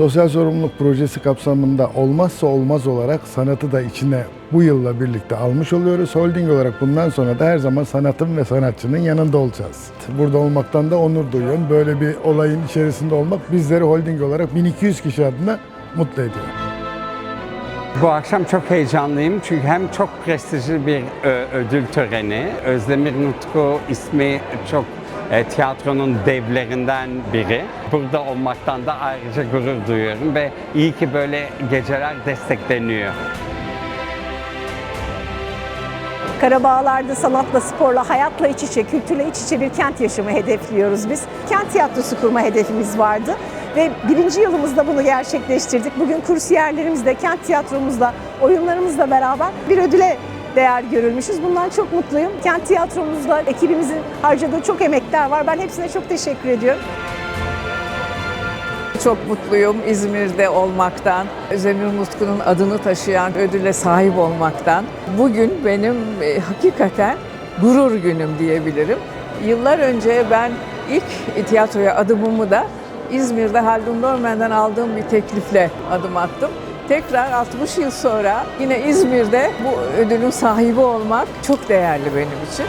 Sosyal sorumluluk projesi kapsamında olmazsa olmaz olarak sanatı da içine bu yılla birlikte almış oluyoruz. Holding olarak bundan sonra da her zaman sanatın ve sanatçının yanında olacağız. Burada olmaktan da onur duyuyorum. Böyle bir olayın içerisinde olmak bizleri holding olarak 1200 kişi adına mutlu ediyor. Bu akşam çok heyecanlıyım çünkü hem çok prestijli bir ö, ödül töreni. Özdemir Nutku ismi çok e, tiyatronun devlerinden biri. Burada olmaktan da ayrıca gurur duyuyorum ve iyi ki böyle geceler destekleniyor. Karabağlar'da sanatla, sporla, hayatla iç içe, kültürle iç içe bir kent yaşamı hedefliyoruz biz. Kent tiyatrosu kurma hedefimiz vardı ve birinci yılımızda bunu gerçekleştirdik. Bugün kursiyerlerimizle, kent tiyatromuzla, oyunlarımızla beraber bir ödüle değer görülmüşüz. Bundan çok mutluyum. Kent tiyatromuzda ekibimizin harcadığı çok emekler var. Ben hepsine çok teşekkür ediyorum. Çok mutluyum İzmir'de olmaktan, Özdemir Mutku'nun adını taşıyan ödüle sahip olmaktan. Bugün benim e, hakikaten gurur günüm diyebilirim. Yıllar önce ben ilk tiyatroya adımımı da İzmir'de Haldun Dormen'den aldığım bir teklifle adım attım. Tekrar 60 yıl sonra yine İzmir'de bu ödülün sahibi olmak çok değerli benim için.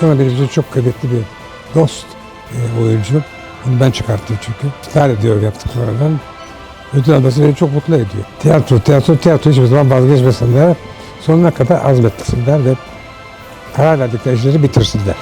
Sonra benim çok kıymetli bir dost e, oyuncu. Bunu ben çıkarttım çünkü. İftihar ediyor yaptıklarından. Ödül alması beni çok mutlu ediyor. Tiyatro, tiyatro, tiyatro hiçbir zaman vazgeçmesinler. Sonuna kadar azmetsinler ve karar verdikleri işleri bitirsinler.